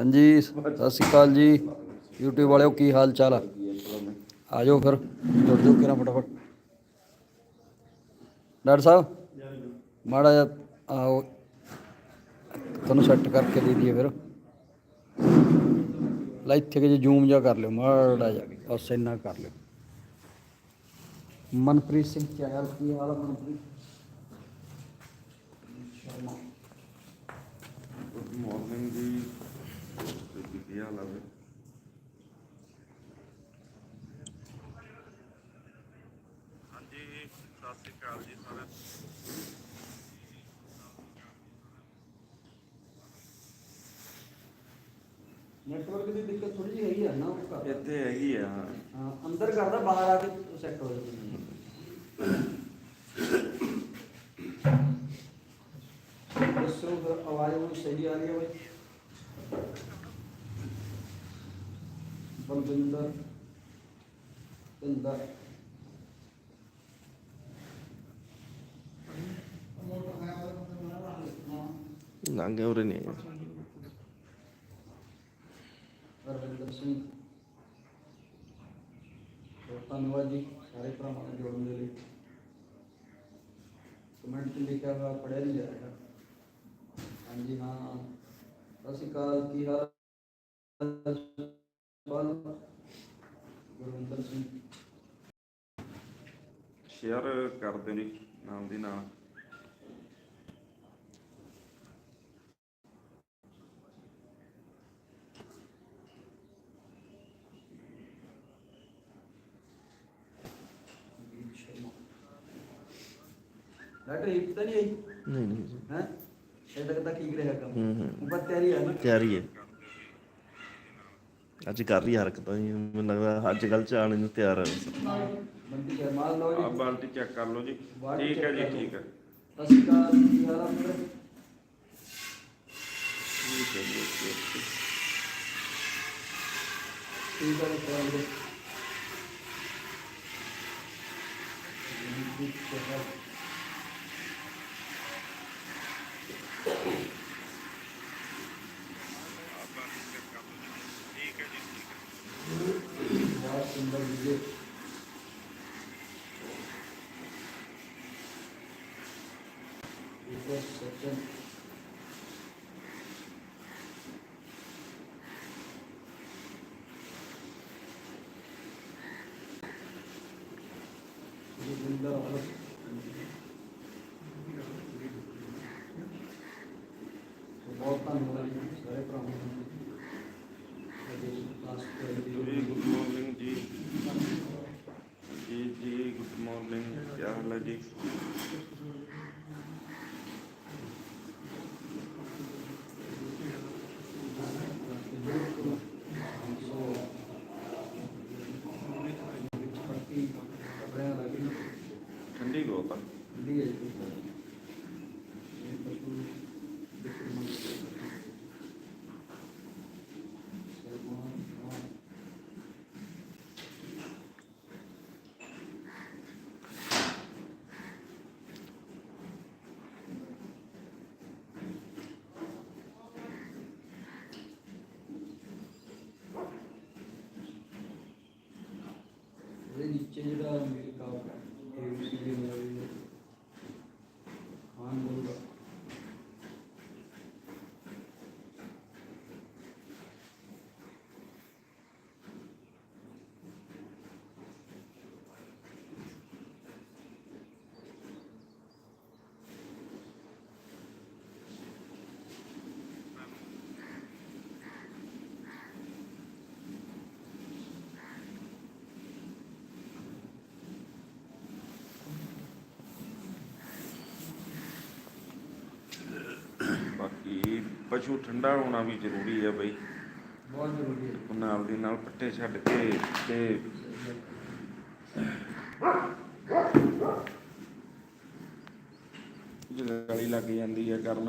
ਹਾਂਜੀ, ਸਤਿ ਸ਼੍ਰੀ ਅਕਾਲ ਜੀ। YouTube ਵਾਲਿਓ, ਕੀ ਹਾਲ ਚਾਲ ਆ? ਆ ਜਾਓ ਫਿਰ, ਜੁੜ ਜਾਓ ਕਿਰਾ ਫਟਾਫਟ। ਡਾਕਟਰ ਸਾਹਿਬ, ਮਾੜਾ ਜਿਹਾ ਆਓ, ਤੁਹਾਨੂੰ ਸੈੱਟ ਕਰਕੇ ਦੇ ਦਈਏ ਫਿਰ। ਲੈ ਇੱਥੇ ਕਿ ਜੇ ਜ਼ੂਮ ਜਾ ਕਰ ਲਿਓ, ਮਾੜਾ ਜਿਹਾ ਬਸ ਇੰਨਾ ਕਰ ਲਿਓ। ਮਨਪ੍ਰੀਤ ਸਿੰਘ ਕੀ ਹਾਲ ਕੀ ਹਾਲ ਮਨਪ੍ਰੀਤ? ਗੁੱਡ ਮਾਰਨਿੰਗ ਜੀ। ਕੀ ਹਾਲ ਆ ਵੀ ਹਾਂਜੀ ਸਤਿ ਸ਼੍ਰੀ ਅਕਾਲ ਜੀ ਸਾਰਿਆਂ ਨੈਟਵਰਕ ਦੀ ਦਿੱਕਤ ਥੋੜੀ ਜਿਹੀ ਹੈਗੀ ਆ ਨਾ ਉਹ ਨੂੰ। ਘਰ। ਇੱਥੇ ਹੈਗੀ ਆ ਹਾਂ ਹਾਂ, ਅੰਦਰ ਕਰਦਾ ਬਾਹਰ ਆ ਕੇ ਸੈੱਟ ਹੋ ਜਾਂਦਾ ਦੱਸੋ ਫਿਰ ਆਵਾਜ਼ ਉਹ ਸਹੀ ਆ ਰਹੀ ਹੈ ਬਾਈ ਬਲਵਿੰਦਰ ਇੰਦਰ ਲੰਘੇ ਉਰੇ ਨਹੀਂ ਰਵਿੰਦਰ ਸਿੰਘ ਬਹੁਤ ਧੰਨਵਾਦ ਜੀ ਸਾਰੇ ਭਰਾਵਾਂ ਨੂੰ ਜੋੜਨ ਦੇ ਲਈ ਕਮੈਂਟ 'ਚ ਲਿਖਿਆ ਹੋਇਆ ਪੜਿਆ ਨਹੀਂ ਜਾ ਰਿਹਾ ਹਾਂਜੀ ਗੁਰਵਿੰਦਰ ਸਿੰਘ ਸ਼ੇਅਰ ਕਰ ਦਿਓ ਜੀ ਨਾਮ ਦੀ ਨਾਲ। ਵੀਰ ਸ਼ਰਮਾ ਲੈਟਰ ਹਿੱਟ ਤਾਂ ਨਹੀਂ ਆਈ? ਨਹੀਂ ਨਹੀਂ। ਹੈ? ਇਹ ਤੱਕ ਤਾਂ ਠੀਕ ਰਿਹਾ ਕੰਮ। ਹੂੰ ਹੂੰ। ਬਸ ਤਿਆਰੀ ਹੈ ਨਾ। ਤਿਆਰੀ ਹੈ। ਅੱਜ ਕਰ ਰਹੀ ਹਰਕਤਾਂ ਜੀ ਮੈਨੂੰ ਲੱਗਦਾ ਅੱਜ ਕੱਲ ਚ ਆਣ ਨੂੰ ਤਿਆਰ ਹੈ ਬੰਦੀ ਕਰ ਮਾਲ ਲਓ ਆ ਬਾਲਟੀ ਚੈੱਕ ਕਰ ਲਓ ਜੀ। ਬਾਲਟੀ ਠੀਕ ਹੈ check ਜੀ ਕਰ ਲਓ। ਠੀਕ ਹੈ। ਸਤਿ ਸ਼੍ਰੀ ਅਕਾਲ ਕੀ ਹਾਲ ਆ ਮੇਰੇ ਠੀਕ ਹੈ ਜੀ ਓਕੇ, ਓਕੇ। ਠੀਕ ਹੈ ਜੀ ਕਰਾਂਗੇ ਬਹੁਤ ਸੁੰਦਰ ਵੀਡੀਓ ਇਹ ਸੱਚਨ ਜਿੰਦਰ ਵਾਲਾ ਬਹੁਤ ਧੰਨਵਾਦ ਜੀ, ਸਾਰੇ ਭਰਾਵਾਂ ਨੂੰ ਅਜੇ ਜੀ, ਗੁੱਡ ਮਾਰਨਿੰਗ ਜੀ। ਜੀ ਜੀ, ਗੁੱਡ ਮਾਰਨਿੰਗ। ਕੀ ਹਾਲ ਹੈ ਜੀ ਪੱਟੀ ਕੱਪੜਿਆਂ ਲੱਗੀ ਠੰਡੀ ਬਹੁਤ ਆ ਦੀ ਹੈ ਜੀ ਇਹ ਪਸ਼ੂ ਦੇਖੋ ਮਨ ਇਹਦੇ ਨੀਚੇ ਜਿਹੜਾ ਮੇਰੇ ਕਾਪ ਹੈ ਇਹ ਉਸੇ ਦੇ ਨਾਲ ਖਾਨ ਬੋਲਦਾ ਬਾਕੀ ਪਸ਼ੂ ਠੰਡਾ ਹੋਣਾ ਵੀ ਜ਼ਰੂਰੀ ਹੈ ਬਈ। ਬਹੁਤ ਜ਼ਰੂਰੀ ਹੈ ਨਾਲ ਦੀ ਨਾਲ ਪੱਟੇ ਛੱਡ ਕੇ ਤੇ ਗਲੀ ਲੱਗ ਜਾਂਦੀ ਹੈ ਕਰਨ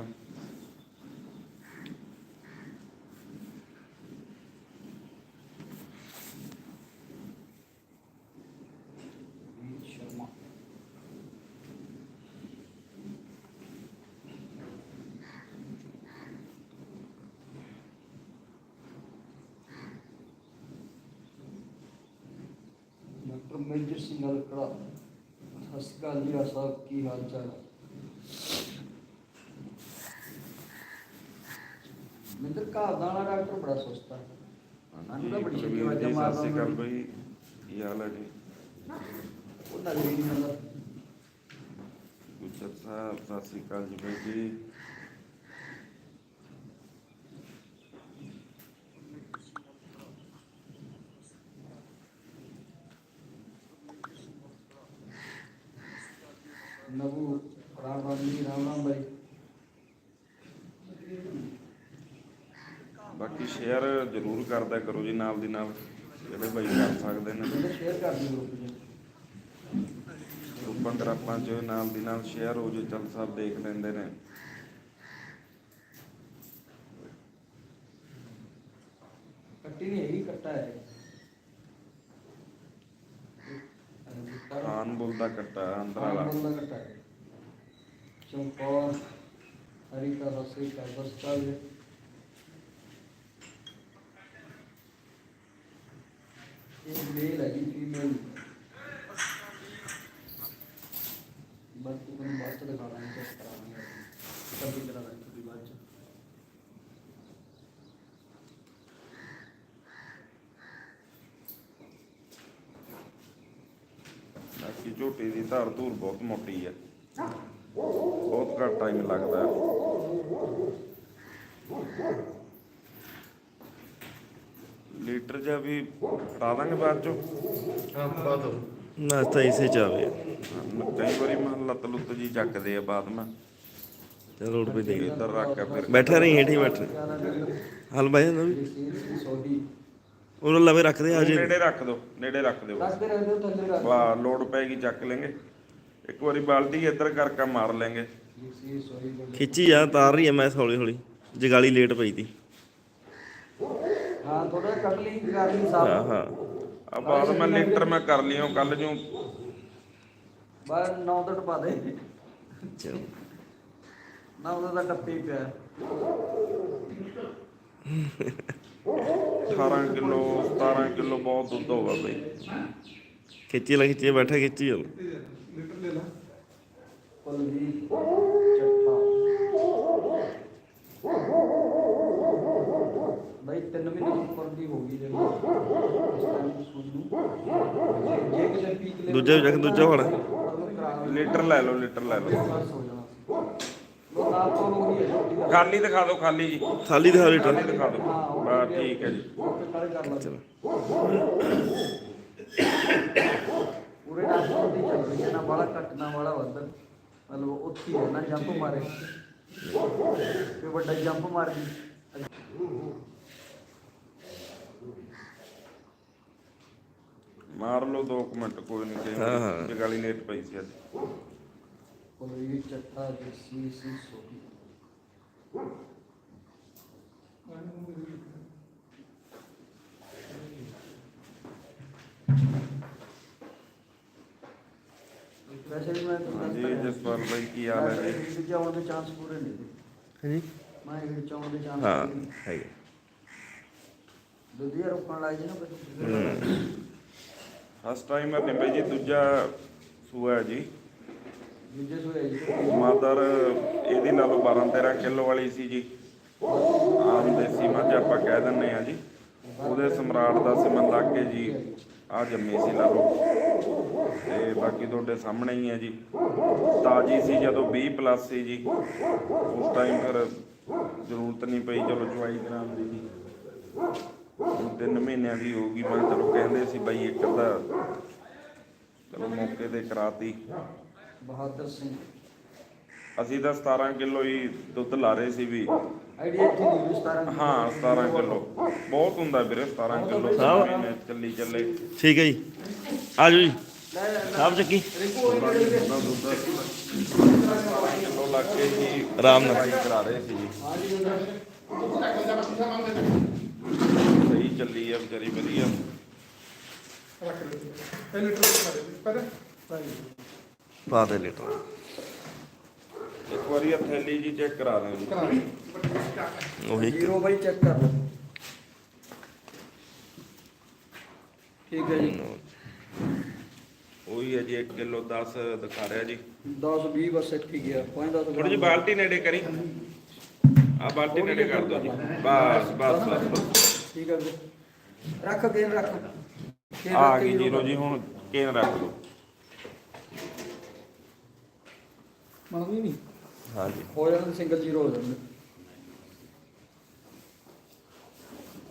ਵੀਰ ਸ਼ਰਮਾ ਮੇਜਰ ਸਿੰਘ ਹਲਕੜਾ ਸਤਿ ਆਸਾ ਕੀ ਹਾਲ ਚਾਲ? ਮਿੰਦਰ ਘਰ ਦਾ ਵਾਲਾ ਡਾਕਟਰ ਬੜਾ ਸੁਸਤਾ। ਹੈ ਸਾਨੂੰ ਤਾਂ ਬੜੀ ਛੇਤੀ ਪ੍ਰਵੀਰ ਜੀ, ਆਵਾਜ਼ਾਂ ਮਾਰਦਾ ਸਤਿ ਸ਼੍ਰੀ ਅਕਾਲ ਹੁੰਦਾ ਬਈ। ਕੀ ਹਾਲ ਹੈ ਜੀ? ਉਹ ਨਜ਼ਰ ਹੀ ਨਹੀਂ ਆਉਂਦਾ ਗੁਜਰ ਸਾਹਿਬ ਸਤਿ ਸ਼੍ਰੀ ਅਕਾਲ ਜੀ ਬਾਈ ਜੀ। ਸ਼ੇਅਰ ਜ਼ਰੂਰ ਕਰਦਾ ਕਰੋ ਜੀ ਨਾਲ ਦੀ ਨਾਲ ਜਿਹੜੇ ਬਾਈ ਕਰ ਸਕਦੇ ਨੇ। ਸ਼ੇਅਰ ਕਰ ਦਿਓ ਗਰੁੱਪ 'ਚ। ਨਾਲ ਦੀ ਨਾਲ ਸ਼ੇਅਰ ਹੋ ਜੇ ਚੱਲ ਸਭ ਦੇਖ ਲੈਂਦੇ ਨੇ। ਕੱਟੀ ਨਹੀਂ ਹੈਗੀ ਕੱਟਾ ਹੈ। ਖਾਨ ਬੋਲਦਾ ਕੱਟਾ ਅੰਦਰ ਹਾਂ ਵਾਲਾ। ਕੱਟਾ ਚੌਂਕੌਰ ਹਰੀ ਕਾ ਹਸੇ ਕਾ ਬਸਤਾ ਹੈ ਇਹ ਮੇਲ ਹੈ ਜੀ ਫੀਮੇਲ ਬਾਕੀ ਤੁਹਾਨੂੰ ਬਾਅਦ ਚ ਦਿਖਾਣਾ ਹੈ ਚੈੱਕ ਕਰਾਂਗੇ ਕੰਪਿਊਟਰ ਕਰਾ ਦਾਂਗੇ ਤੁਹਾਡੀ ਬਾਅਦ ਚ। ਬਾਕੀ ਝੋਟੀ ਦੀ ਧਾਰ ਧੂਰ ਬਹੁਤ ਮੋਟੀ ਹੈ। ਬਹੁਤ ਘੱਟ ਟਾਈਮ ਲੱਗਦਾ। ਹੈ ਲੀਟਰ ਜਾਂ ਵੀ ਫੜਾ ਦਾਂਗੇ ਬਾਅਦ ਚੋਂ? ਨਾ ਤਾਂ ਇਸੇ ਚ ਆਵੇ ਕਈ ਵਾਰੀ ਮੈਂ ਲੱਤ ਲੁੱਤ ਜੀ ਚੱਕਦੇ ਆ ਬਾਅਦ ਮੈਂ। ਚਲ ਰੋਡ ਪੇ ਦੇ ਇੱਧਰ ਰੱਖ ਕੇ ਫਿਰ ਬੈਠਾ ਰਹੀ ਹੇਠ ਹੀ ਬੈਠ। ਹਲ ਬਾਈ ਨਾ ਵੀ। ਸੋਡੀ ਉਹ ਲਵੇ ਰੱਖਦੇ ਆ ਜੇ ਨੇੜੇ ਰੱਖ ਦਿਓ ਨੇੜੇ ਰੱਖ ਦਿਓ। ਰੱਖਦੇ ਰਹਿੰਦੇ ਹੋ ਥੱਲੇ ਰੱਖ ਵਾਹ ਲੋਡ ਪੈਗੀ ਚੱਕ ਲੈਂਗੇ। ਇੱਕ ਵਾਰੀ ਬਾਲਟੀ ਇੱਧਰ ਕਰਕੇ ਮਾਰ ਲੈਂਗੇ। ਜੀ ਖਿੱਚੀ ਆ ਤਾਰ ਰਹੀ ਐ ਮੈਂ ਹੌਲੀ ਹੌਲੀ ਜਗਾਲੀ ਲੇਟ ਪਈ ਤੀ। ਹਾਂ ਥੋੜਾ ਕੱਟ ਲਈ ਕਰ ਲਈ ਹਾਂ ਸਾਫ਼। ਹਾਂ ਆ ਬਾਅਦ ਮੈਂ ਲੀਟਰ ਮੈਂ ਕਰ ਲਿਓ ਕੱਲ ਨੂੰ। ਬਾਹਰ ਨੌ ਤੋਂ ਟਪਾ ਦੇ। ਚਲ ਨਾ ਉਹਦਾ ਟੱਪੇ ਪਿਆ। 18 ਕਿਲੋ 17 ਕਿਲੋ ਬਹੁਤ ਦੁੱਧ ਹੋਗਾ ਬਈ। ਖਿੱਚੀ ਲੈ ਖਿੱਚੀ ਬੈਠਾ ਖਿੱਚੀ ਕੁਲਵੀਰ ਚੱਠਾ ਬਈ ਤਿੰਨ ਮਹੀਨੇ ਦੀ ਉੱਪਰ ਦੀ ਹੋ ਗਈ ਜਿਹੜੀ। ਇਸ ਟਾਈਮ ਸੂਈ ਨੂੰ। ਜੇ ਕਿਸੇ ਪੀਕ ਲੈ ਦੂਜਾ ਵੀ ਚੱਕ, ਦੂਜਾ ਹੋਣਾ। ਲੀਟਰ ਲੈ ਲਓ ਲੀਟਰ ਲੈ ਲਓ। ਹੋ ਤੋਂ ਹੈ ਛੋਟੀ ਦਾ ਖਾਲੀ ਦਿਖਾ ਦਿਓ ਖਾਲੀ ਜੀ। ਖਾਲੀ ਦਿਖਾ ਖਾਲੀ ਲੀਟਰ। ਦਿਖਾ ਦਿਓ। ਬਸ ਠੀਕ ਹੈ ਜੀ। ਓਕੇ ਕਰ ਕਰ ਲਾ ਚਲੋ। ਪੂਰੇ ਨਾਮ ਦੀ ਚੱਲ ਰਹੀ ਹੈ ਨਾ ਬੜਾ ਘੱਟ ਨਾ ਬੜਾ ਵੱਧ। ਮਤਲਬ ਉੱਥੇ ਹੀ ਹੈ ਨਾ ਜੰਪ ਮਾਰੇ। ਤੇ ਵੱਡਾ ਜੰਪ ਮਾਰ ਗਈ। ਮਾਰ ਲਓ 2 ਮਿੰਟ ਕੋਈ ਨਹੀਂ ਕਈ ਹਾਂ, ਹਾਂ। ਵਾਰੀ ਜਗਾਲੀ ਨੇਟ ਪਈ ਸੀ ਅੱਜ। ਕੋਈ ਚੱਟਾ ਦੇਸੀ ਸੀ ਸੋਹੀ ਵੈਸੇ ਵੀ ਮੈਂ ਹਾਂਜੀ ਜਸਪਾਲ ਬਾਈ ਕੀ ਹਾਲ ਹੈ ਜੀ? ਜੀ ਆਉਣ ਦੇ ਚਾਂਸ ਪੂਰੇ ਨਹੀਂ ਨੇ ਹਾਂਜੀ। ਮੈਂ ਇਹ ਚਾਉਣ ਦੇ ਚਾਂਸ ਹਾਂ ਹੈਗੇ। ਦੁੱਧੀਆ ਰੋਕਣ ਲੱਗ ਜੀ ਨਾ ਫਿਰ ਫਸਟ ਟਾਈਮ ਹੈ ਬਾਈ ਜੀ ਦੂਜਾ ਸੂਆ ਹੈ ਜੀ। ਦੂਜੇ ਸੋਏ ਜੀ। ਮਦਰ ਇਹਦੀ ਨਾਲੋਂ 12 13 ਕਿਲੋ ਵਾਲੀ ਸੀ ਜੀ। ਆਮ ਦੇਸੀ ਮੱਝ ਆਪਾਂ ਕਹਿ ਦਿੰਨੇ ਆ ਜੀ। ਉਹਦੇ ਸਮਰਾਟ ਦਾ ਸਿਮਨ ਲੱਗ ਕੇ ਜੀ ਆ ਜੰਮੀ ਸੀ ਲਾ ਲਓ ਤੇ ਬਾਕੀ ਤੁਹਾਡੇ ਸਾਹਮਣੇ ਹੀ ਹੈ ਜੀ। ਤਾਜੀ ਸੀ ਜਦੋਂ 20 ਪਲੱਸ ਸੀ ਜੀ। ਉਸ ਟਾਈਮ ਫਿਰ ਜ਼ਰੂਰਤ ਨਹੀਂ ਪਈ ਚਲੋ ਚੁਆਈ ਗ੍ਰਾਮ ਦੀ ਜੀ। ਤਿੰਨ ਮਹੀਨਿਆਂ ਦੀ ਹੋਊਗੀ ਮੈਂ ਕਿਹਾ ਚਲੋ ਕਹਿੰਦੇ ਸੀ ਬਾਈ ਇੱਕ ਅੱਧਾ ਚਲੋ ਮੌਕੇ ਤੇ ਕਰਾਤੀ। ਬਹਾਦਰ ਸਿੰਘ। ਅਸੀਂ ਤਾਂ 17 ਕਿਲੋ ਹੀ ਦੁੱਧ ਲਾ ਰਹੇ ਸੀ ਵੀ। ਆਈਡੀਆ ਇੱਥੇ ਦੀ ਵੀ 17 ਹਾਂ 17 ਕਿਲੋ। ਬਹੁਤ ਹੁੰਦਾ ਵੀਰੇ 17 ਕਿਲੋ ਹਾਂ। ਮਹੀਨੇ ਚੱਲੀ ਚੱਲੇ। ਠੀਕ ਹੈ ਜੀ। ਆ ਜਾਓ ਜੀ। ਸਾਹਬ ਚੱਕੀ। ਰਿਕੂ ਹੋਈ ਬੜੀ ਦੇ ਉਹਦਾ ਦੁੱਧ। 17 ਕਿਲੋ ਲਾ ਕੇ ਹੀ ਆਰਾਮ ਨਾਲ। ਦਵਾਈ ਕਰਾ ਰਹੇ ਸੀ। ਜੀ ਜੀ ਚੱਲੀ ਆ ਵਿਚਾਰੀ ਵਧੀਆ। ਪਾ ਦੇ ਲੀਟਰ। ਇੱਕ ਵਾਰੀ ਇਹ ਥੈਲੀ ਜੀ ਚੈੱਕ ਕਰਾ ਦੇ ਜੀ। ਉਹੀ। ਜ਼ੀਰੋ ਬਾਈ ਚੈੱਕ ਕਰ ਲਓ। ਠੀਕ ਹੈ ਜੀ। ਉਹੀ ਹੈ ਜੀ 1 ਕਿਲੋ 10 ਦਿਖਾ ਰਿਹਾ ਜੀ। 10 20 ਬਸ ਇੱਥੇ ਹੀ ਗਿਆ। 5 10 ਥੋੜੀ ਜਿਹੀ ਬਾਲਟੀ ਨੇੜੇ ਕਰੀ। ਆ ਬਾਲਟੀ ਨੇੜੇ ਕਰ ਦਿਓ ਜੀ। ਬਸ ਬਸ ਬਸ ਠੀਕ ਹੈ ਵੀਰੇ ਰੱਖ ਕੇਨ ਰੱਖ। ਕੇਨ ਆ ਰੱਖ ਗਈ ਕੇ ਜੀਰੋ ਜੀ ਹੁਣ ਕੇਨ ਰੱਖ ਦਿਓ ਮੰਗਦੀ ਨਹੀਂ? ਹਾਂਜੀ। ਹੋ ਜਾਂਦਾ ਸਿੰਗਲ ਜ਼ੀਰੋ ਹੋ ਜਾਂਦਾ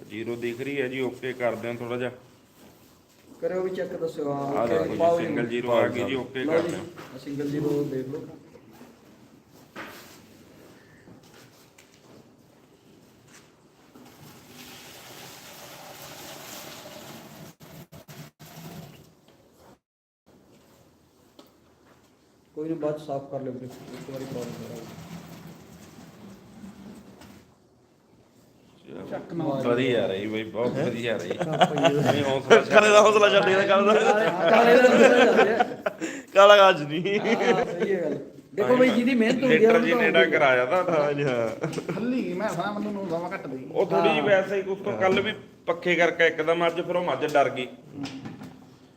ਜੀਰੋ ਦਿਖ ਰਹੀ ਹੈ ਜੀ ਓਕੇ ਕਰਦੇ ਹਾਂ ਥੋੜਾ ਜਿਹਾ। ਕਰਿਓ ਵੀ ਚੈੱਕ ਦੱਸਿਓ ਹਾਂ ਆ ਦੇਖੋ ਜੀ ਸਿੰਗਲ ਜੀਰੋ ਆ ਗਈ ਜੀ ਓਕੇ ਲਓ ਕਰਦੇ ਜੀ ਹਾਂ ਸਿੰਗਲ ਜ਼ੀਰੋ ਦੇਖ ਲਓ। ਕੋਈ ਨਹੀਂ ਬਾਅਦ ਸਾਫ਼ ਕਰ ਲਿਓ ਵੀਰੇ ਇੱਕ ਵਾਰੀ ਕਾਲ ਕਰਾਂਗੇ ਵਧੀਆ ਰਹੀ ਬਈ ਬਹੁਤ ਵਧੀਆ ਰਹੀ। ਨਹੀਂ ਹੌਸਲਾ ਛੱਡ। ਕਰੇ ਦਾ ਹੌਸਲਾ ਛੱਡ ਗਿਆ ਕੱਲ ਦਾ। ਕਾਲਾ ਗਾਜ ਨਹੀਂ ਸਹੀ ਗੱਲ। ਦੇਖੋ ਬਈ ਜਿਹਦੀ ਮਿਹਨਤ ਹੁੰਦੀ ਲੀਟਰ ਆ ਜੀ ਨੇੜਾ ਕਰਾਇਆ ਤਾਂ ਹਾਂਜੀ ਹਾਂ। ਹੱਲੀ ਮੈਂ ਸਾਂ ਮੈਨੂੰ ਨੂੰ ਦਵਾ ਘੱਟ ਦੇਈ ਉਹ ਥੋੜੀ ਜਿਹੀ ਵੈਸੇ ਹੀ ਉਸ ਤੋਂ ਕੱਲ ਵੀ ਪੱਖੇ ਕਰਕੇ ਇੱਕਦਮ ਅੱਜ ਫਿਰ ਉਹ ਮੱਝ ਡਰ ਗਈ।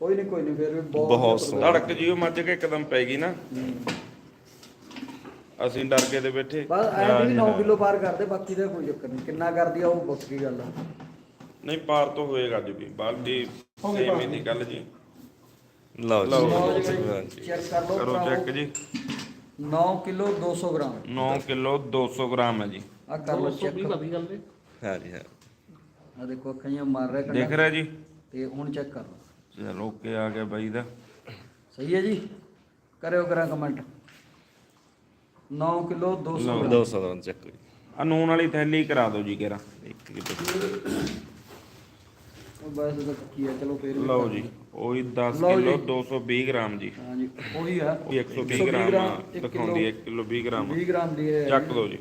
ਕੋਈ ਨਹੀਂ ਕੋਈ ਨਹੀਂ ਫਿਰ ਵੀ ਬਹੁਤ ਬਹੁਤ ਵਧੀਆ ਧੜਕ ਜੀ ਉਹ ਮੱਝ ਕੇ ਇੱਕਦਮ ਪੈ ਗਈ ਨਾ। ਅਸੀਂ ਡਰ ਕੇ ਤੇ ਬੈਠੇ। ਬਸ ਐਂ ਵੀ 9 ਕਿਲੋ ਪਾਰ ਕਰਦੇ ਬਾਕੀ ਦਾ ਕੋਈ ਚੱਕਰ ਨਹੀਂ ਕਿੰਨਾ ਕਰਦੀ ਆ ਉਹ ਬੱਕੀ ਗੱਲ। ਆ ਨਹੀਂ ਪਾਰ ਤੋਂ ਹੋਏਗਾ ਅੱਜ ਵੀ। ਬਾਲਟੀ ਸੇਮ ਹੀ ਦੀ ਗੱਲ ਜੀ। ਲਓ ਜੀ। ਜੀ। ਚੈੱਕ ਕਰ ਲਓ ਕਰੋ ਚੈੱਕ ਜੀ। 9 ਕਿਲੋ 200 ਗ੍ਰਾਮ। 9 ਕਿਲੋ 200 ਗ੍ਰਾਮ ਹੈ ਜੀ। ਆ ਕਰ ਲਓ ਚੈੱਕ। ਵਧੀ ਗੱਲ ਦੇ ਹਾਂਜੀ ਹਾਂ ਆ ਦੇਖੋ ਅੱਖਾਂ ਮਾਰ ਰਿਹਾ ਦੇਖ ਰਿਹਾ ਜੀ। ਤੇ ਹੁਣ ਚੈੱਕ ਕਰ ਲਓ। ਚਲੋ ਓਕੇ ਆ ਗਿਆ ਬਾਈ ਦਾ। ਸਹੀ ਹੈ ਜੀ। ਕਰਿਓ ਕਰਾਂ ਕਮੈਂਟ 9 ਕਿਲੋ 200 ਲਓ। ਗ੍ਰਾਮ। 200 ਦਾ ਚੱਕ ਜੀ ਆ ਨੂਨ ਵਾਲੀ ਥੈਲੀ ਕਰਾ ਦਿਓ ਜੀ ਕੇਰਾ 1 ਕਿਲੋ। ਉਹ ਬਸ ਇਹਦਾ ਕੀ ਹੈ ਚਲੋ ਫੇਰ ਵੀ ਲਓ ਜੀ ਉਹੀ 10 ਲਓ ਕਿਲੋ ਜੀ। 220 ਗ੍ਰਾਮ ਜੀ। ਹਾਂਜੀ ਉਹੀ ਆ। ਉਹ 120 ਗ੍ਰਾਮ ਦਿਖਾਉਂਦੀ 1 ਕਿਲੋ 20 ਗ੍ਰਾਮ 20 ਗ੍ਰਾਮ ਦੀ ਹੈ ਚੱਕ ਦਿਓ ਜੀ।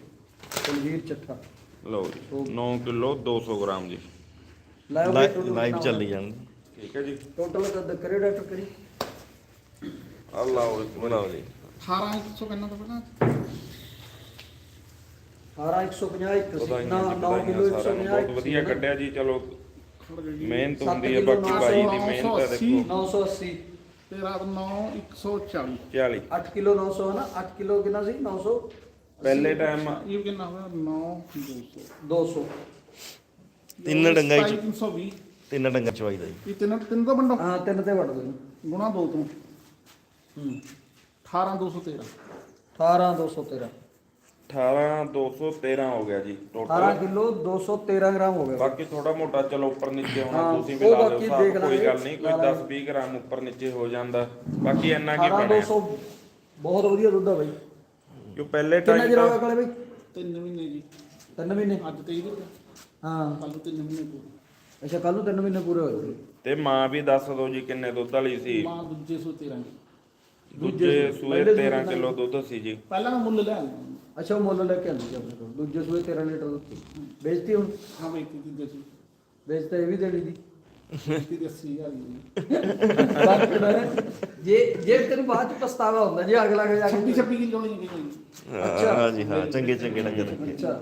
ਕੁਲਵੀਰ ਚੱਠਾ। ਲਓ ਜੀ 9 ਕਿਲੋ 200 ਗ੍ਰਾਮ ਜੀ। ਲਾਈਵ ਲਾਈਵ ਚੱਲੀ ਜਾਣ ਠੀਕ ਹੈ ਜੀ। ਟੋਟਲ ਕਦ ਕਰਿਓ ਡਾਕਟਰ ਕਰੀ। ਅੱਲਾਹ ਬਣਾਓ ਜੀ 18 100 ਕਿੰਨਾ ਤਾਂ ਪਹਿਲਾਂ? 18 150 ਇੱਕ ਸੀ। ਵਧਾਈਆਂ ਨਾ ਜੀ 9 ਕਿਲੋ ਵਧਾਈਆਂ ਸਾਰਿਆਂ ਨੂੰ। 150 ਬਹੁਤ ਵਧੀਆ ਕੱਢਿਆ ਜੀ ਚਲੋ ਮਿਹਨਤ ਹੁੰਦੀ ਹੈ ਬਾਕੀ ਸੌ, ਦੀ ਮਿਹਨਤ ਹੈ। ਦੇਖੋ। 980 ਤੇ ਰਾਤ 9 140 40 8 ਕਿਲੋ 900 ਹੈ ਨਾ 8 ਕਿਲੋ ਕਿੰਨਾ ਸੀ? 900 ਪਹਿਲੇ ਟਾਈਮ ਇਹ ਕਿੰਨਾ ਹੋਇਆ? 9 200 200 ਤਿੰਨ ਡੰਗਾਂ ਚ 320 ਤਿੰਨ ਡੰਗਾ ਚਵਾਈ ਦਾ ਜੀ। ਇਹ ਤਿੰਨ ਤਿੰਨ ਤੋਂ ਵੰਡੋ? ਹਾਂ ਤਿੰਨ ਤੇ ਵੜ ਦੋ ਗੁਣਾ 2 ਤੋਂ। ਹੂੰ। 18 213 18 213 18 213 ਹੋ ਗਿਆ ਜੀ 18 ਟੋਟਲ ਕਿਲੋ 213 ਗ੍ਰਾਮ ਹੋ ਗਿਆ। ਬਾਕੀ ਥੋੜਾ ਮੋਟਾ ਚਲੋ ਉੱਪਰ ਨੀਚੇ ਹੋਣਾ ਹਾਂ, ਤੁਸੀਂ ਵੀ ਉਹ ਲਾ ਦਿਓ ਬਾਕੀ ਦੇਖ ਕੋਈ ਲਾਂਗੇ, ਗੱਲ ਨਹੀਂ ਕੋਈ ਲਾ 10 20 ਗ੍ਰਾਮ ਉੱਪਰ ਨੀਚੇ ਹੋ ਜਾਂਦਾ। ਬਾਕੀ ਇੰਨਾ ਕੀ 18 ਬਣਿਆ 200 ਬਹੁਤ ਵਧੀਆ ਦੁੱਧ ਆ ਬਾਈ। ਜੋ ਪਹਿਲੇ ਕਿੰਨਾ ਟਾਈਮ ਚਿਰ ਹੋ ਗਿਆ ਤਾਂ ਕਾਲੇ ਬਾਈ? ਤਿੰਨ ਮਹੀਨੇ ਜੀ। ਤਿੰਨ ਮਹੀਨੇ? ਅੱਜ 23 ਦੇ ਹਾਂ। ਕੱਲ ਨੂੰ ਤਿੰਨ ਮਹੀਨੇ ਪੂਰੇ। ਅੱਛਾ ਕੱਲ ਨੂੰ ਤਿੰਨ ਮਹੀਨੇ ਪੂਰੇ ਹੋਏ ਤੇ ਮਾਂ ਵੀ ਦੱਸ ਦਿਓ ਜੀ ਕਿੰਨੇ ਦੁੱਧ ਵਾਲੀ ਸੀ। ਮਾਂ ਦੂਜੇ ਸੋ 13 ਦੂਜੇ ਸੂਏ ਪਹਿਲੇ ਸੂਏ 13 ਕਿੰਨਾ? ਕਿਲੋ ਦੁੱਧ ਸੀ ਜੀ। ਪਹਿਲਾਂ ਮੈਂ ਮੁੱਲ ਲੈ ਆਇਆ ਅੱਛਾ ਉਹ ਮੁੱਲ ਲੈ ਕੇ ਆਂਦੀ ਸੀ ਆਪਣੇ ਕੋਲ। ਦੂਜੇ ਸੂਏ 13 ਲੀਟਰ ਦੁੱਧ ਵੇਚਤੀ ਹੁਣ? ਹਾਂ ਤੀ ਦੂਜੇ ਸੋ ਵੇਚਤਾ ਇਹ ਵੀ ਦੇਣੀ ਦੀ ਤੀ 80000 ਜੀ ਬਾਕੀ ਨਾ ਜੇ ਜੇ ਤੈਨੂੰ ਬਾਅਦ ਚ ਪਛਤਾਵਾ ਹੁੰਦਾ ਜੇ ਅਗਲਾ ਜਾ ਕੇ 26 26 ਕਿਲੋ ਨਹੀਂ ਅੱਛਾ। ਹਾਂਜੀ ਹਾਂ ਚੰਗੇ ਚੰਗੇ ਅੱਛਾ।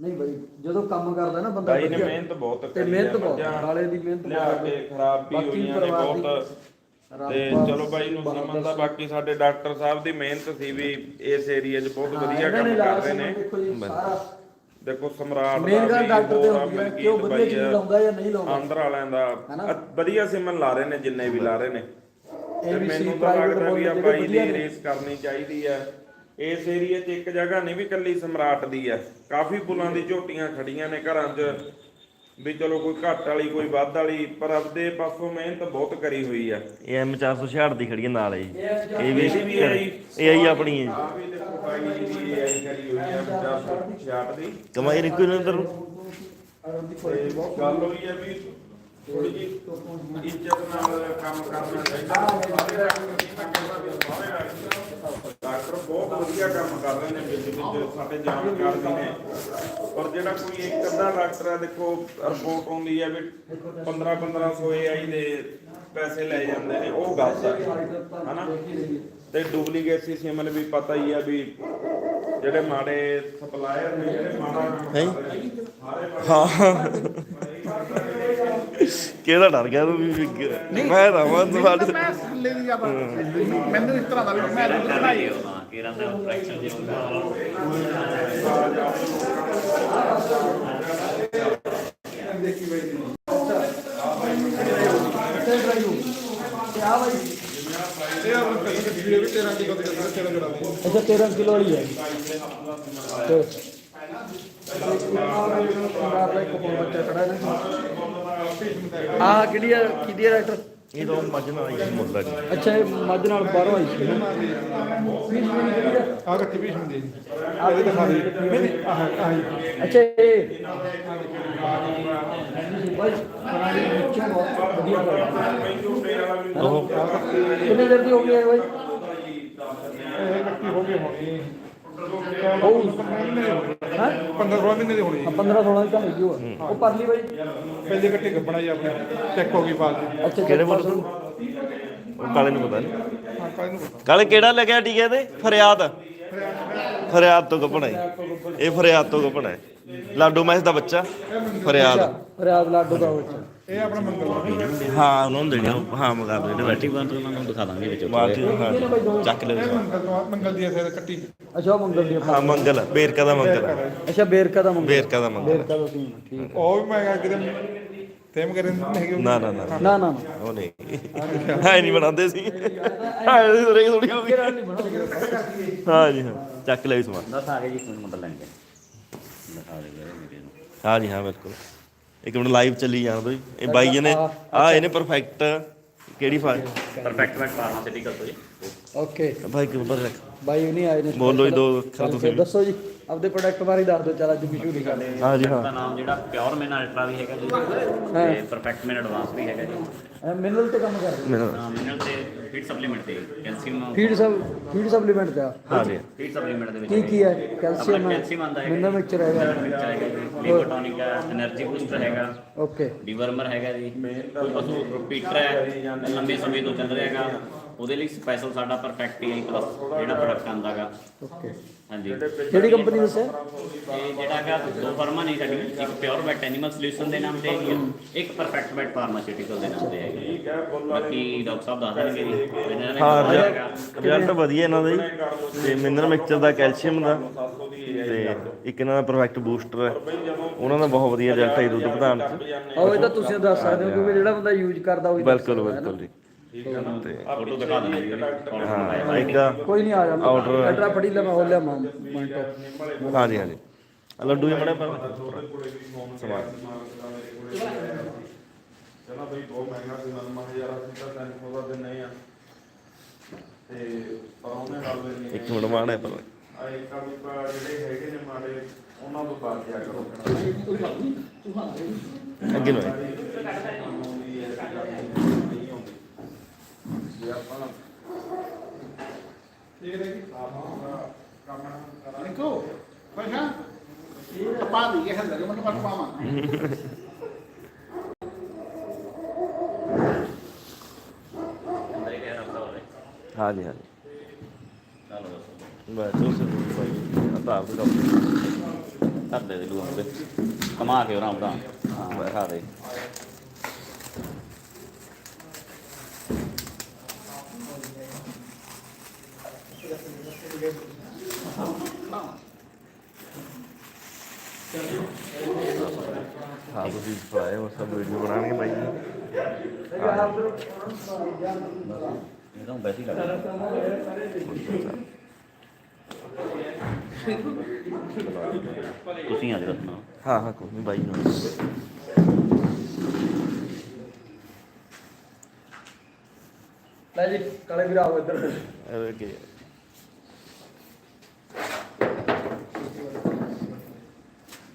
ਨਹੀਂ ਬਈ ਜਦੋਂ ਕੰਮ ਕਰਦਾ ਨਾ ਬੰਦਾ ਬਾਈ ਨੇ ਵਧੀਆ, ਮਿਹਨਤ ਬਹੁਤ ਤੇ ਕਰੀ ਮਿਹਨਤ ਹੈ, ਬਹੁਤ ਮੱਝਾਂ ਦੀ ਮਿਹਨਤ ਲਿਆ ਬਹੁਤ ਕੇ ਖਰਾਬ ਵੀ ਬਾਕੀ ਹੋਈਆਂ ਨੇ ਪਰਿਵਾਰ ਦੀ ਬਹੁਤ। ਤੇ ਚਲੋ ਬਾਈ ਨੂੰ ਬਾਬਾ ਸਮਝਦਾ ਬਾਕੀ ਸਾਡੇ ਡਾਕਟਰ ਸਾਹਿਬ ਦੀ ਮਿਹਨਤ ਸੀ ਵੀ ਇਸ ਏਰੀਆ 'ਚ ਬਹੁਤ ਹਾਂ, ਵਧੀਆ ਇਹਨਾਂ ਕੰਮ ਲਾਇਆ ਕਰ ਰਹੇ ਸੀ, ਨੇ ਦੇਖੋ ਜੀ ਸਾਰਾ ਦੇਖੋ ਸਮਰਾਟ ਮੇਨ ਦਾ ਗੱਲ ਡਾਕਟਰ ਤੇ ਆ, ਹੁੰਦੀ ਹੈ ਕਿ ਉਹ ਵਧੀਆ ਚੀਜ਼ ਆ, ਲਾਉਂਦਾ ਜਾਂ ਨਹੀਂ ਲਾਉਂਦਾ। ਆਂਧਰ ਵਾਲਿਆਂ ਦਾ ਹਨਾ? ਅ- ਵਧੀਆ ਸਿਮਨ ਲਾ ਰਹੇ ਨੇ ਜਿੰਨੇ ਵੀ ਲਾ ਰਹੇ ਨੇ। ਤੇ ABC ਮੈਨੂੰ ਤਾਂ private ਲੱਗਦਾ ਵੀ ਬੋਲ ਆ ਜਿਹੜੇ ਵਧੀਆ ਨੇ। ਰੇਸ ਕਰਨੀ ਚਾਹੀਦੀ ਹੈ ਇਸ ਏਰੀਆ 'ਚ ਇੱਕ ਜਗ੍ਹਾ ਨਹੀਂ ਵੀ ਕੱਲੀ ਸਮਰਾਟ ਦੀ ਹੈ। ਕਾਫੀ ਪੁਲਾਂ ਦੀ ਝੋਟੀਆਂ ਖੜੀਆਂ ਨੇ ਘਰਾਂ 'ਚ। ਵੀ ਚਲੋ ਕੋਈ ਘੱਟ ਵਾਲੀ ਕੋਈ ਵੱਧ ਵਾਲੀ ਪਰ ਆਪਦੇ ਪਾਸੋਂ ਮਿਹਨਤ ਬਹੁਤ ਕਰੀ ਹੋਈ ਆ। ਇਹ ਐਮ 466 ਦੀ ਖੜੀ ਹੈ ਨਾਲ ਹੈ ਜੀ ਇਹ ਵੀ ਆਈ ਇਹ ਆਈ ਆਪਣੀ ਹੈ ਆ ਵੀ ਦੇਖੋ ਬਾਈ ਦੀ ਇਹ ਕਰੀ ਹੋਈ ਆ 466 ਦੀ। ਕਮਾਈ ਰਿਕੂ ਨੇ। ਅੰਦਰ ਗੱਲ ਹੋਈ ਹੈ ਵੀ ਥੋੜੀ ਜੀ ਇੱਜ਼ਤ ਨਾਲ ਕੰਮ ਕਰਨਾ ਚਾਹੀਦਾ। ਡਾਕਟਰ ਬਹੁਤ ਵਧੀਆ ਕੰਮ ਕਰ ਰਹੇ ਨੇ ਵਿੱਚ ਵਿੱਚ ਸਾਡੇ ਜਾਣਕਾਰ ਵੀ ਨੇ। ਪਰ ਜਿਹੜਾ ਕੋਈ ਇੱਕ ਅੱਧਾ ਡਾਕਟਰ ਹੈ ਦੇਖੋ ਰਿਪੋਰਟ ਆਉਂਦੀ ਹੈ ਵੀ 15 1500 ਏਆਈ ਦੇ ਪੈਸੇ ਲੈ ਜਾਂਦੇ ਨੇ ਉਹ ਗਲਤ ਹੈ ਹਨਾ? ਤੇ ਡੁਪਲੀਕੇਸੀ ਸਿਮਨ ਵੀ ਪਤਾ ਹੀ ਹੈ ਵੀ ਜਿਹੜੇ ਮਾੜੇ ਸਪਲਾਇਰ ਨੇ ਜਿਹੜੇ ਮਾੜਾ ਹੈਂ? ਕਿਹੜਾ ਡਰ ਗਿਆ ਤੂੰ ਵੀ ਵੀ ਮੈਂ ਤਾਂ ਮੈਂ ਤੁਹਾਡੇ ਮੈਂ ਥੱਲੇ ਦੀ ਜ਼ਿਆਦਾ ਮੈਨੂੰ ਇਸ ਤਰ੍ਹਾਂ ਦਾ ਵੀ ਮੈਂ ਹੁੰਦਾ। ਅੱਛਾ 13 ਕਿਲੋ ਵਾਲੀ ਹੈ। ਤੇ ਇੱਕ ਹੋਰ ਬੱਚਾ ਖੜਾ ਹੈ ਨਾ। ਆਹ ਕਿਹੜੀ ਆ ਕਿਹਦੀ ਹੈ ਡਾਕਟਰ? ਇਹ ਤਾਂ ਮੱਝ ਨਾਲ ਹੀ ਮੁੱਲਾ ਜੀ। ਅੱਛਾ ਇਹ ਮੱਝ ਨਾਲ ਬਾਹਰੋਂ ਆਈ ਸੀ। ਨਾ ਆ ਆ ਕੱਤੀ ਵੀ ਹੁੰਦੀ ਜੀ। ਆਹ ਇਹਦੇ ਦਿਖਾ ਦੇ। ਆਹ ਆਹ ਅੱਛਾ ਇਹ ਕਿੰਨੇ ਦਿਨ ਦੀ ਹੋ ਗਈ ਹੈ ਬਾਈ? ਇਹ ਕੱਤੀ ਹੋ ਗਈ ਹੋਣੀ। ਉਹ ਹਾਂ 15 16 ਮਹੀਨੇ ਦੀ ਹੋਣੀ 15 16 ਦੀ ਤਾਂ ਹੈਗੀ ਉਹ ਉਹ ਪਰਲੀ ਬਾਈ ਪਹਿਲੀ ਕੱਟੀ ਗੱਬਣਾ ਜੀ ਆਪਣੀ। ਚੈੱਕ ਹੋ ਗਈ ਬਾਅਦ ਚ। ਅੱਛਾ ਕਿਹੜੇ ਬੋਲ ਉਹ ਕਾਲੇ ਨੂੰ ਪਤਾ ਨਹੀਂ। ਹਾਂ ਕਾਹਨੂੰ ਪਤਾ। ਕਾਲੇ ਕਿਹੜਾ ਲੱਗਿਆ ਟੀਕੇ ਤੇ? ਫਰਿਆਦ। ਫਰਿਆਦ ਤੋਂ ਕੱਪਣਾ ਇਹ ਫਰਿਆਦ ਤੋਂ ਕੱਪਣਾ ਹੈ। ਲਾਡੋ ਮੈਸ ਦਾ ਬੱਚਾ। ਫਰਿਆਦ। ਫਰਿਆਦ ਲਾਡੂ ਦਾ ਬੱਚਾ। ਇਹ ਆਪਣਾ ਮੰਗਲ ਹਾਂ ਉਹਨਾਂ ਨੂੰ ਦੇਣੀ ਆ, ਹਾਂ ਮਗਾ ਦੇ ਬੈਠੀ। ਬੈਠੀ ਬੰਦ ਉਹਨਾਂ ਨੂੰ ਦਿਖਾ ਦਾਂਗੇ ਵਿੱਚ। ਹਾਂ। ਚੱਕ ਲੈ ਇਹ ਮੰਗਲ ਦੀ ਐਸੇ ਕੱਟੀ ਅੱਛਾ ਉਹ ਮੰਗਲ ਦੀ ਹਾਂ ਮੰਗਲ ਬੇਰਕਾ ਦਾ ਮੰਗਲ। ਅੱਛਾ ਬੇਰਕਾ ਦਾ ਮੰਗਲ ਬੇਰਕਾ ਦਾ ਮੰਗਲ। ਬੇਰਕਾ ਦਾ ਸੀਨ ਠੀਕ ਉਹ ਵੀ ਮੈਂ ਕਿਹਾ ਕਿਤੇ ਤੇਮ ਕਰੇ ਨਹੀਂ ਨਾ ਨਾ ਨਾ। ਨਾ ਨਾ ਨਾ। ਉਹ ਨਹੀਂ। ਹੈ ਨਹੀਂ ਬਣਾਉਂਦੇ ਸੀ। ਹਾਂ ਇਹ ਰੇ ਥੋੜੀ ਹੋ ਗਈ। ਹਾਂ ਜੀ ਹਾਂ। ਚੱਕ ਲੈ ਸਮਾਨ। ਦੱਸ ਆ ਗਏ ਜੀ ਕੋਈ ਮੁੰਡਾ ਲੈਣਗੇ ਦਿਖਾ ਦੇ ਮੇਰੇ ਵੀਰੇ ਨੂੰ। ਹਾਂ ਜੀ ਹਾਂ ਬਿਲਕੁਲ। ਇੱਕ ਮਿੰਟ ਲਾਈਵ ਚੱਲੀ ਜਾਣ ਦੋ ਜੀ ਇਹ ਬਾਈ ਜੀ ਨੇ ਆ ਇਹਨੇ ਪਰਫੈਕਟ ਕਿਹੜੀ ਫਾ ਪਰਫੈਕਟ ਵੈਟ ਫਾਰਮਾਸਿਊਟੀਕਲ ਤੋਂ ਜੀ। ਓਕੇ ਭਾਈ ਕੀ ਬਰਕ ਭਾਈ ਨਹੀਂ ਆਏ ਨੇ। ਬੋਲੋ ਜੀ ਦੋ ਅੱਖਰ ਤੁਸੀਂ ਦੱਸੋ ਜੀ ਆਪਦੇ ਪ੍ਰੋਡਕਟ ਬਾਰੇ ਦੱਸ ਦਿਓ ਚਲ ਅੱਜ ਵੀ ਸ਼ੁਰੂ ਕਰਦੇ ਹਾਂ ਜੀ ਹਾਂ। ਦਾ ਨਾਮ ਜਿਹੜਾ ਪਿਓਰ ਮੈਨ ਅਲਟਰਾ ਵੀ ਹੈਗਾ ਜੀ। ਤੇ ਪਰਫੈਕਟ ਮੈਨ ਐਡਵਾਂਸ ਵੀ ਹੈਗਾ ਜੀ। ਮਿਨਰਲ ਤੇ ਕੰਮ ਕਰਦੇ। ਹਾਂ ਮਿਨਰਲ ਤੇ ਫੀਡ ਸਪਲੀਮੈਂਟ ਤੇ ਕੈਲਸ਼ੀਅਮ ਫੀਡ ਸਬ ਫੀਡ ਸਪਲੀਮੈਂਟ ਤੇ ਹਾਂ ਜੀ। ਫੀਡ ਸਪਲੀਮੈਂਟ ਦੇ ਵਿੱਚ ਕੀ ਕੀ ਹੈ? ਕੈਲਸ਼ੀਅਮ ਕੈਲਸ਼ੀਅਮ ਆਂਦਾ ਹੈ ਮਿਨਰਲ ਮਿਕਸਚਰ ਹੈਗਾ ਲੀਵਰ ਟੌਨਿਕ ਹੈ એનર્ਜੀ ਬੂਸਟਰ ਹੈਗਾ। ਓਕੇ ਡੀਵਰਮਰ ਹੈਗਾ ਜੀ। ਕੋਈ ਪਸ਼ੂ ਪੀਟਰ ਹੈ ਲੰਬੇ ਸਮੇਂ ਤੋਂ ਚੱਲ ਰਿਹਾ ਹੈਗਾ। ਉਹਦੇ ਲਈ ਸਪੈਸ਼ਲ ਸਾਡਾ ਪਰਫੈਕਟ ਈ ਪਲੱਸ ਜਿਹੜਾ ਪ੍ਰੋਡਕਟ ਆਂਦਾਗਾ ਓਕੇ ਹਾਂਜੀ। ਕਿਹੜੀ ਕੰਪਨੀ ਦੱਸਿਆ ਇਹ ਜਿਹੜਾ ਹੈਗਾ ਦੋ ਫਰਮਾਂ ਨੇ ਸਾਡੀ ਇੱਕ ਪਿਓਰ ਵੈਟ ਐਨੀਮਲ ਸੋਲੂਸ਼ਨ ਦੇ ਨਾਮ ਤੇ ਹੈਗੀ ਹੈ ਇੱਕ ਪਰਫੈਕਟ ਵੈਟ ਫਾਰਮਾਸਿਊਟੀਕਲ ਦੇ ਨਾਮ ਤੇ ਹੈਗੀ ਹੈ ਬਾਕੀ ਡਾਕਟਰ ਸਾਹਿਬ ਦੱਸ ਦੇਣਗੇ ਜੀ ਇਹਨਾਂ ਨੇ ਹਾਂ ਦੱਸਿਆ ਹੈਗਾ। ਰਿਜ਼ਲਟ ਵਧੀਆ ਇਹਨਾਂ ਦਾ ਜੀ। ਤੇ ਮਿਨਰਲ ਮਿਕਸਚਰ ਦਾ ਕੈਲਸ਼ੀਅਮ ਦਾ। ਤੇ ਇੱਕ ਇਹਨਾਂ ਦਾ ਪਰਫੈਕਟ ਬੂਸਟਰ ਹੈ। ਉਹਨਾਂ ਦਾ ਬਹੁਤ ਵਧੀਆ ਰਿਜ਼ਲਟ ਹੈ ਦੁੱਧ ਵਧਾਉਣ ਚ। ਆਓ ਇਹ ਤਾਂ ਤੁਸੀਂ ਦੱਸ ਸਕਦੇ ਹੋ ਕਿਉਂਕਿ ਜਿਹੜਾ ਬੰਦਾ ਯੂਜ਼ ਕਰਦਾ ਉਹ ਹੀ ਦੱਸ ਬਿਲਕੁਲ ਸਕਦਾ ਹੈ ਨਾ। ਬਿਲਕੁਲ ਜੀ। ਫੋਟੋ ਦਿਖਾ ਦਿੰਦੇ ਹਾਂ ਕੋਈ ਨਹੀਂ ਆ ਜਾਂਦਾ। Order- ਐਡਰਾ ਫੜੀ ਲੈ ਮੈਂ ਉਹ ਲਿਆ ਮਾਂ ਮਿੰਟੋ। ਹਾਂ ਜੀ ਹਾਂ ਜੀ ਆਹ ਲੱਡੂ ਜਿਹਾ ਬੜਾ ਪਰ ਸਮਾਨ ਚਲੋ ਬਈ ਬਹੁਤ ਮਹਿੰਗਾ ਸੀ ਮਨ ਮਨ ਯਾਰ ਅਸੀਂ ਤਾਂ ਤੈਨੂੰ ਦਿੰਨੇ ਆ। ਤੇ ਪਰ ਉਹਨੇ ਨਾਲ ਦੇ ਨਹੀਂ ਇੱਕ ਮਿੰਟ ਮਾਣ ਹੈ ਪਰ ਆ ਇੱਕ ਆ ਵੀ ਭਰਾ ਜਿਹੜੇ ਹੈਗੇ ਨੇ ਮਾੜੇ ਉਹਨਾਂ ਤੋਂ ਬਾਤ ਜਾ ਕਰੋ। ਅੱਗੇ ਨੂੰ ਆਏ। ਜੇ ਆਪਾਂ ਠੀਕ ਹੈ ਜੀ। ਕੰਮ ਕਰਾਂਗੇ। ਕੋ ਪਛਾ ਇਹ ਪਾ ਦੀ ਇਹ ਹੰਦਾ ਮੈਨੂੰ ਪਾ ਪਾਵਾਂ। ਅੰਦਰ ਹੀ ਕਹਿ ਰੱਖਦਾ ਹੋਵੇ ਹਾਂ ਜੀ ਹਾਂ ਜੀ ਚਲੋ ਦੱਸੋ ਬਸ ਉਸ ਭਾਈ ਤਾਂ ਆਪ ਦਾ। ਧਰ ਦੇ ਦੇ ਲੂ ਆਪੇ ਕਮਾ ਕੇ ਉਹਨਾਂ ਉਡਾ ਹਾਂ ਦਿਖਾ ਦੇ ਹਾਂ ਤੁਸੀਂ ਫੜਾਏ ਉਹ ਸਭ ਵੀਡੀਓ ਬਣਾਉਣਗੇ ਬਾਈ ਜੀ ਇਹ ਤਾਂ ਵੈਸੇ ਹੀ ਤੁਸੀਂ ਆ ਹਾਂ ਹਾਂ ਕੋਈ ਨੀ। ਬਾਈ ਨੂੰ। ਲੈ ਜੀ ਕਾਲੇ ਵੀਰ ਆਓ ਇੱਧਰ। ਇਹ ਕੀ?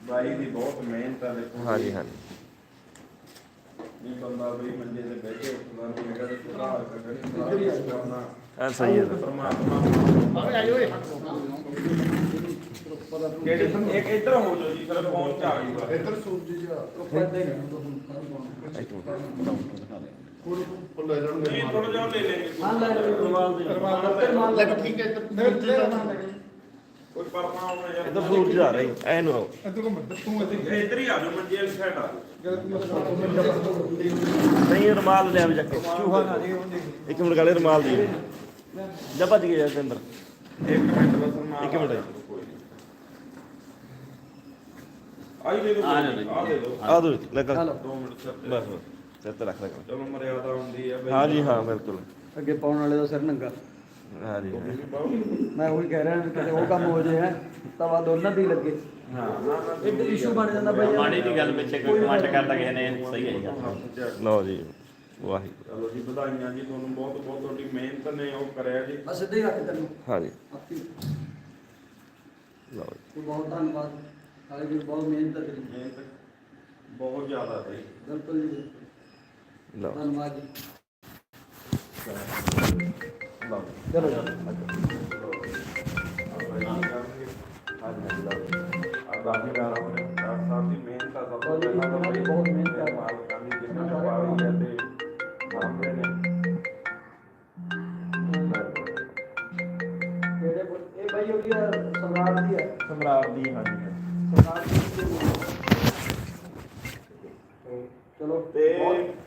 ਬਾਈ ਦੀ ਬਹੁਤ ਮਿਹਨਤ ਆ ਦੇਖੋ। ਹਾਂ ਜੀ ਹਾਂ ਜੀ ਇਹ ਬੰਦਾ ਬਈ ਮੰਜੇ ਤੇ ਆ ਸਹੀ ਹੈ। ਇਹ ਇੱਕ ਇੱਧਰ ਹੋ ਜਾਓ ਜੀ ਸਿਰਫ ਫੋਨ ਚ ਆ ਗਈ ਇੱਧਰ ਸੂਰਜ ਜੀ ਮਿੰਟ ਫੁੱਲ ਲੈ ਜਾਣਗੇ ਥੋੜਾ ਜਿਹਾ ਲੈ ਲੈਂਗੇ ਹਾਂ ਲੈ ਲਓ ਰਮਾਲ ਦੇ ਲੈ ਠੀਕ ਹੈ ਇੱਧਰ। ਕੋਈ ਪਰਨਾ ਹੋਵੇ ਜਾਂ ਇਧਰ ਸੂਰਜ ਆ ਰਿਹਾ। ਜੀ ਐ ਨੂੰ ਆਓ ਇੱਧਰ ਘੁੰਮ। ਤੂੰ ਇੱਧਰ ਇੱਧਰ ਹੀ ਆ ਜਾਓ ਮੰਜੀ ਵਾਲੀ ਸਾਈਡ ਆ ਨਹੀਂ ਰਮਾਲ ਲੈ ਆ ਜਾ ਕੇ। ਚੂਹਾ ਨਾ ਇੱਕ ਮਿੰਟ ਗਾਲੇ ਰਮਾਲ ਦੀ। ਜਾ ਭੱਜ ਗਿਆ ਜੀ ਅੰਦਰ। ਇੱਕ ਮਿੰਟ ਦਾ ਸਨਮਾਨ ਇੱਕ ਮਿੰਟ। ਆਈ ਦੇ ਦਿਓ ਆ ਜੀ। ਦੇ ਦਿਓ ਆ ਦੋ ਲੈ ਕਰ। ਹਲੋ ਦੋ ਮਿੰਟ ਸਿਰ ਤੇ। ਬਸ ਬਸ। ਸਿਰ ਤੇ ਰੱਖ ਲੈ ਚਲੋ ਮਰਿਆਦਾ ਹੁੰਦੀ ਆ ਬਈ। ਹਾਂ ਜੀ ਹਾਂ ਬਿਲਕੁਲ। ਅੱਗੇ ਪਾਉਣ ਵਾਲੇ ਦਾ ਸਿਰ ਨੰਗਾ। ਹਾਂ। ਜੀ ਮੈਂ ਉਹੀ ਕਹਿ ਰਿਹਾ ਵੀ ਕਿਤੇ ਉਹ ਕੰਮ ਹੋ ਜੇ ਹੈ ਤਵਾ ਦੋਨਾਂ ਦੀ ਲੱਗੇ। ਹਾਂ। ਨਾ ਨਾ ਇੱਕ ਇਸ਼ੂ ਬਣ ਜਾਂਦਾ ਬਾਈ। ਮਾੜੀ ਦੀ ਗੱਲ ਪਿੱਛੇ ਕੋਈ ਕਮੈਂਟ ਕਰਦਾ ਕਿਸੇ ਨੇ ਸਹੀ ਹੈ ਜੀ ਲਓ ਜੀ ਵਾਹਿਗੁਰੂ। ਚਲੋ ਜੀ ਵਧਾਈਆਂ ਜੀ ਤੁਹਾਨੂੰ ਬਹੁਤ ਬਹੁਤ ਤੁਹਾਡੀ ਮਿਹਨਤ ਨੇ ਉਹ ਕਰਿਆ ਜੀ। ਬਸ ਸਿੱਧੇ ਹੀ ਰੱਖ ਤੈਨੂੰ। ਹਾਂ ਜੀ ਆਪੀ ਲਓ ਜੀ। ਤੂੰ ਬਹੁਤ ਧੰਨਵਾਦ। ਸਾਰੇ ਵੀ ਬਹੁਤ ਮਿਹਨਤ ਕਰੀ। ਮਿਹਨਤ ਬਹੁਤ ਜ਼ਿਆਦਾ ਹੈ ਬਿਲਕੁਲ ਜੀ ਲਓ ਧੰਨਵਾਦ ਜੀ। ਲਓ ਚਲੋ ਆਗਾਮੀਦਾਰ ਆਪਣੇ ਡਾਕਟਰ ਸਾਹਿਬ ਦੀ ਮਿਹਨਤ ਆ ਸਭ ਤੋਂ ਪਹਿਲਾਂ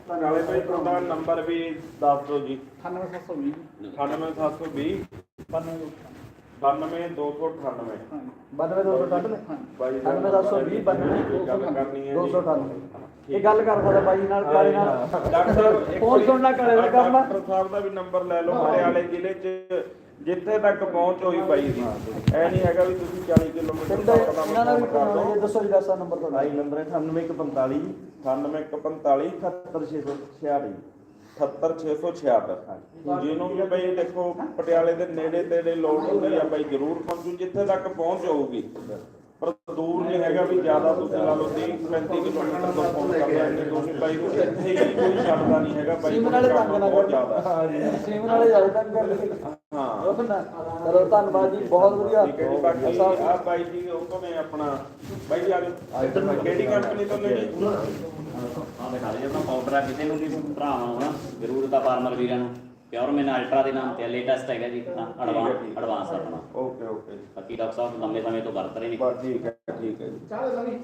ਤਾਂ ਨਾਲੇ ਭਾਈ ਤੁਹਾਡਾ ਨੰਬਰ ਵੀ ਦੱਸ ਦਿਓ ਜੀ। 98720 98720 92298 92 298 ਬਾਈ 98720 92 ਗੱਲ ਕਰਨੀ ਹੈ ਜੀ। 298 ਇਹ ਗੱਲ ਕਰ ਸਕਦਾ ਬਾਈ ਨਾਲ ਕਾਲੇ ਨਾਲ। ਡਾਕਟਰ ਸਾਹਿਬ ਇੱਕ ਫੋਨ ਸੁਣਨਾ ਕਾਲੇ ਨਾਲ ਕਰਨਾ ਡਾਕਟਰ ਸਾਹਿਬ ਦਾ ਵੀ ਨੰਬਰ ਲੈ ਲਓ ਪਟਿਆਲੇ ਜ਼ਿਲ੍ਹੇ 'ਚ ਜਿੱਥੇ ਤੱਕ ਪਹੁੰਚ ਹੋਈ ਬਾਈ ਦੀ। ਐ ਨਹੀਂ ਹੈਗਾ ਵੀ ਤੁਸੀਂ 40 ਕਿਲੋਮੀਟਰ ਦਾ ਵੀ ਕਰ ਇਹ ਲਓ ਦੱਸੋ ਜੀ ਦੱਸੋ ਨੰਬਰ ਤੁਹਾਡਾ। ਲਾਈਨ ਨੰਬਰ ਹੈ 98145 9145 78666 78666 ਜਿਹਨੂੰ ਵੀ ਬਈ ਦੇਖੋ ਪਟਿਆਲੇ ਦੇ ਨੇੜੇ ਤੇੜੇ ਲੋੜ ਹੁੰਦੀ ਆ ਬਈ ਜ਼ਰੂਰ ਪਹੁੰਚੂ ਜਿੱਥੇ ਤੱਕ ਪਹੁੰਚ ਹੋਊਗੀ ਪਰ ਦੂਰ ਨਹੀਂ ਹੈਗਾ ਵੀ ਜ਼ਿਆਦਾ ਤੁਸੀਂ ਲਾ ਲਓ 30 35 ਕਿਲੋਮੀਟਰ ਤੋਂ ਫੋਨ ਕਰ ਲੈਣੇ ਤੁਸੀਂ ਬਾਈ ਨੂੰ ਇੱਥੇ ਹੀ ਕੋਈ ਛੱਡਦਾ ਨਹੀਂ ਹੈਗਾ ਬਾਈ ਸੀਮਨ ਵਾਲੇ ਤੰਗ ਨਾ ਬਹੁਤ ਕਰ ਜ਼ਿਆਦਾ। ਹਾਂ ਜੀ ਸੀਮਨ ਵਾਲੇ ਜ਼ਿਆਦਾ ਤੰਗ ਕਰਦੇ ਹਾਂ। ਚਲੋ ਧੰਨਵਾਦ ਜੀ ਬਹੁਤ ਵਧੀਆ। ਠੀਕ ਹੈ ਜੀ ਬਾਕੀ ਆ ਬਾਈ ਜੀ ਉਹ ਤੋਂ ਨੇ ਆਪਣਾ ਬਾਈ ਜੀ ਆ ਕਿਹੜੀ ਕੰਪਨੀ ਤੋਂ ਨੇ ਜੀ ਆਹ ਦਿਖਾ ਦੇ ਆਪਣਾ ਪਾਊਡਰ ਆ ਕਿਸੇ ਨੂੰ ਵੀ ਭਰਾਵਾਂ ਹੋਣਾ ਜ਼ਰੂਰਤ ਆ ਫਾਰਮਰ ਵੀਰਾਂ ਨੂੰ ਪਿਓਰ ਮੈਨ ਅਲਟਰਾ ਦੇ ਨਾਮ ਤੇ ਲੇਟੈਸਟ ਹੈਗਾ ਜੀ ਐਡਵਾਂਸ ਐਡਵਾਂਸ ਆਪਣਾ। ਓਕੇ ਓਕੇ ਜੀ ਬਾਕੀ ਡਾਕਟਰ ਸਾਹਿਬ ਲੰਬੇ ਸਮੇਂ ਤੋਂ ਵਰਤ ਰਹੇ ਨੇ। ਬਸ ਠੀਕ ਹੈ ਠੀਕ ਹੈ ਜੀ। ਚਾਹ ਨਹੀਂ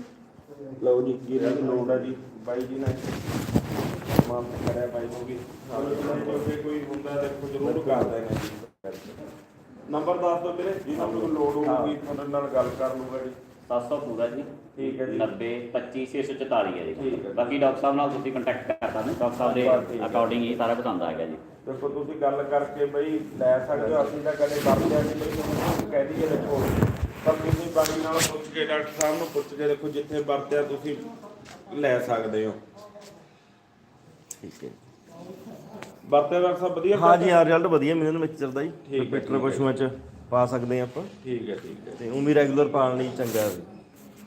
ਲਓ ਜੀ ਕੀ ਦੀ ਲੋੜ ਹੈ ਜੀ ਬਾਈ ਜੀ ਨੇ ਮਾਨ ਕਰਿਆ ਬਾਈ ਨੂੰ ਵੀ। ਜੇ ਕੋਈ ਹੁੰਦਾ ਦੇਖੋ ਜ਼ਰੂਰ ਕਰ ਦੇਣਾ ਜੀ। ਨੰਬਰ ਦੱਸ ਦਿਓ ਵੀਰੇ ਜਿਹਨਾਂ ਨੂੰ ਕੋਈ ਲੋੜ ਹੋਊਗੀ ਤੁਹਾਡੇ ਨਾਲ ਗੱਲ ਕਰ ਲੂਗਾ ਜੀ। 700 ਪੂਰਾ ਜੀ। ਠੀਕ ਹੈ ਜੀ। 90 25 644 ਹੈ ਠੀਕ ਜੀ। ਹੈ। ਬਾਕੀ ਡਾਕਟਰ ਸਾਹਿਬ ਨਾਲ ਤੁਸੀਂ ਕੰਟੈਕਟ ਕਰ ਸਕਦੇ ਹੋ। ਡਾਕਟਰ ਸਾਹਿਬ ਬਸ ਠੀਕ ਦੇ ਹੈ। ਅਕੋਰਡਿੰਗ ਹੀ ਸਾਰਾ ਆਉਂਦਾ ਹੈਗਾ ਜੀ। ਦੇਖੋ ਤੁਸੀਂ ਗੱਲ ਕਰਕੇ ਬਈ ਲੈ ਸਕਦੇ ਹੋ ਅਸੀਂ ਤਾਂ ਕਦੇ ਵਰਤਿਆ ਨਹੀਂ ਬਈ ਤੁਹਾਨੂੰ ਕਹਿ ਦਈਏ ਦੇਖੋ। ਪਰ ਤੁਸੀਂ ਬਾਕੀ ਨਾਲ ਪੁੱਛ ਕੇ ਡਾਕਟਰ ਸਾਹਿਬ ਨੂੰ ਪੁੱਛ ਕੇ ਦੇਖੋ ਜਿੱਥੇ ਵਰਤਿਆ ਤੁਸੀਂ ਲੈ ਸਕਦੇ ਹੋ। ਠੀਕ ਹੈ। ਵਰਤਿਆ ਡਾਕਟਰ ਸਾਹਿਬ ਵਧੀਆ ਹਾਂ ਜੀ ਹਾਂ ਰਿਜ਼ਲਟ ਵਧੀਆ ਮਿਲਣ ਮਿਕਸਚਰ ਦਾ ਜੀ। ਠੀਕ ਹੈ, ਠੀਕ ਹੈ। ਪਸ਼ੂਆਂ ਚ ਪਾ ਸਕਦੇ ਆ ਆਪਾਂ। ਠੀਕ ਹੈ ਠੀਕ ਹੈ। ਤੇ ਵੀ ਰੈਗੂਲਰ ਪਾਣ ਲਈ ਚੰਗਾ ਹੈ।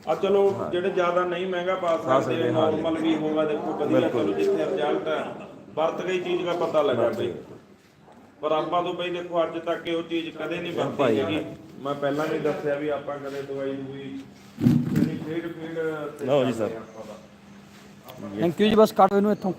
ਆ ਚਲੋ ਜਿਹੜੇ ਜ਼ਿਆਦਾ ਨਹੀਂ ਮਹਿੰਗਾ ਪਾ ਸਕਦੇ। ਨਾਰਮਲ ਵੀ ਹੋਗਾ ਦੇਖੋ ਵਧੀਆ ਬਿਲਕੁਲ। ਚਲੋ ਜਿੱਥੇ ਰਿਜ਼ਲਟ ਹੈ ਵਰਤ ਗਈ ਚੀਜ਼ ਦਾ ਪਤਾ ਲੱਗਾ ਬਈ ਪਰ ਆਪਾਂ ਤੋਂ ਬਈ ਦੇਖੋ ਅੱਜ ਤੱਕ ਇਹ ਚੀਜ਼ ਕਦੇ ਨਹੀਂ ਵਰਤੀ। ਹੈਗੀ ਮੈਂ ਪਹਿਲਾਂ ਵੀ ਦੱਸਿਆ ਵੀ ਆਪਾਂ ਕਦੇ ਦਵਾਈ ਦੂਈ ਜਿਹੜੀ ਫੀਡ ਫੀਡ ਲਓ ਜੀ ਸਰ। ਥੈਂਕ ਯੂ ਜੀ ਬਸ ਕੱਟ ਇਹਨੂੰ ਇੱਥੋਂ